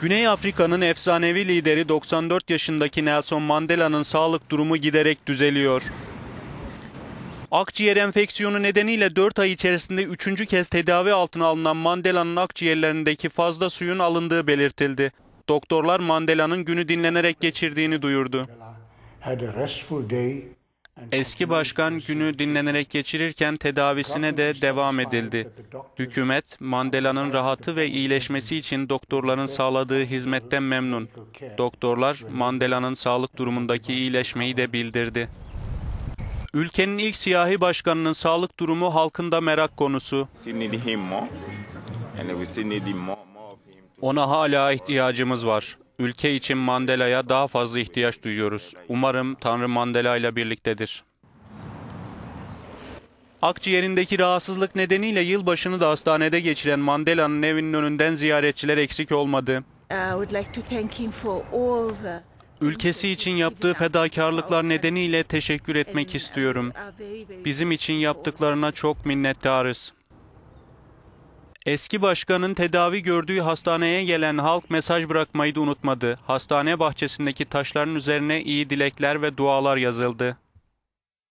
Güney Afrika'nın efsanevi lideri 94 yaşındaki Nelson Mandela'nın sağlık durumu giderek düzeliyor. Akciğer enfeksiyonu nedeniyle 4 ay içerisinde 3. kez tedavi altına alınan Mandela'nın akciğerlerindeki fazla suyun alındığı belirtildi. Doktorlar Mandela'nın günü dinlenerek geçirdiğini duyurdu. Eski başkan günü dinlenerek geçirirken tedavisine de devam edildi. Hükümet, Mandela'nın rahatı ve iyileşmesi için doktorların sağladığı hizmetten memnun. Doktorlar, Mandela'nın sağlık durumundaki iyileşmeyi de bildirdi. Ülkenin ilk siyahi başkanının sağlık durumu halkında merak konusu. Ona hala ihtiyacımız var. Ülke için Mandela'ya daha fazla ihtiyaç duyuyoruz. Umarım Tanrı Mandela ile birliktedir. Akciğerindeki rahatsızlık nedeniyle yılbaşını da hastanede geçiren Mandela'nın evinin önünden ziyaretçiler eksik olmadı. The Ülkesi için yaptığı fedakarlıklar nedeniyle teşekkür etmek uh, istiyorum. Bizim için yaptıklarına çok minnettarız. Eski başkanın tedavi gördüğü hastaneye gelen halk mesaj bırakmayı da unutmadı. Hastane bahçesindeki taşların üzerine iyi dilekler ve dualar yazıldı.